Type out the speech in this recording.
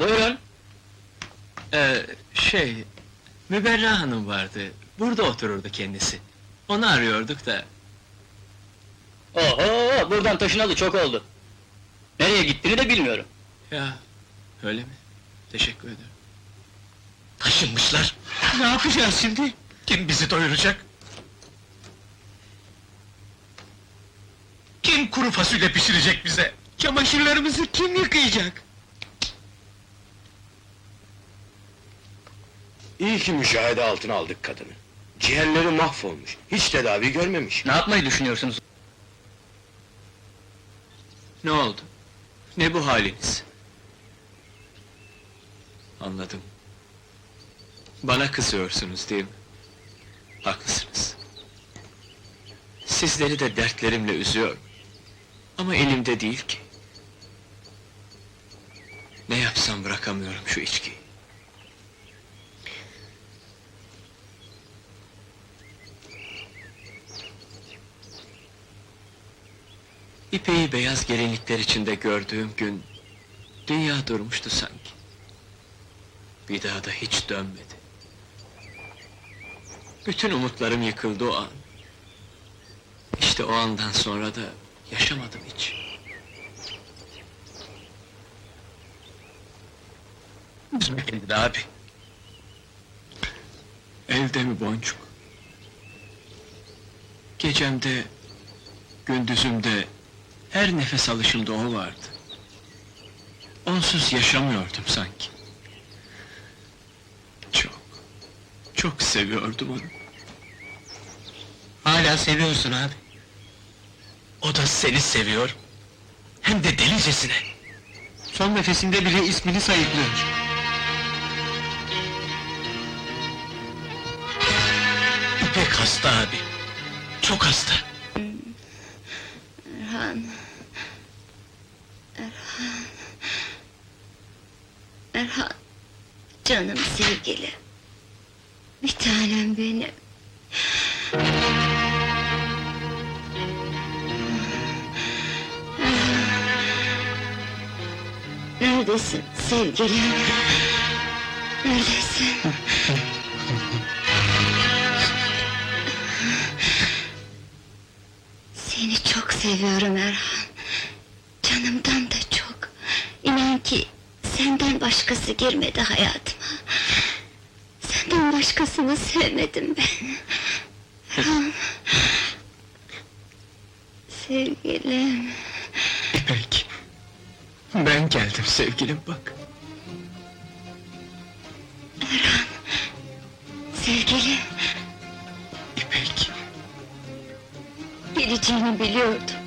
Buyurun. Ee, şey, Müberra Hanım vardı. Burada otururdu kendisi. Onu arıyorduk da. Oho, buradan taşınalı çok oldu. Nereye gittiğini de bilmiyorum. Ya, öyle mi? Teşekkür ederim. Taşınmışlar. Ne yapacağız şimdi? Kim bizi doyuracak? Kim kuru fasulye pişirecek bize? Çamaşırlarımızı kim yıkayacak? İyi ki müşahede altına aldık kadını. Ciğerleri mahvolmuş, hiç tedavi görmemiş. Ne yapmayı düşünüyorsunuz? Ne oldu? Ne bu haliniz? Anladım. Bana kızıyorsunuz değil mi? Haklısınız. Sizleri de dertlerimle üzüyorum. Ama elimde değil ki. Ne yapsam bırakamıyorum şu içkiyi. İpeyi beyaz gelinlikler içinde gördüğüm gün... ...dünya durmuştu sanki. Bir daha da hiç dönmedi. Bütün umutlarım yıkıldı o an. İşte o andan sonra da yaşamadım hiç. Üzme kendini abi. Elde mi boncuk? Gecemde, gündüzümde, her nefes alışımda o vardı. Onsuz yaşamıyordum sanki. Çok, çok seviyordum onu. Hala seviyorsun abi. O da seni seviyor. Hem de delicesine. Son nefesinde bile ismini sayıklıyor. İpek hasta abi. Çok hasta. Erhan. Erhan. Erhan. Canım sevgili. Bir tanem benim. Neredesin sevgilim? Neredesin? Seviyorum Erhan. Canımdan da çok. İnan ki senden başkası girmedi hayatıma. Senden başkasını sevmedim ben. Erhan. Sevgilim. İpek, ben geldim sevgilim bak. Geleceğini biliyordum.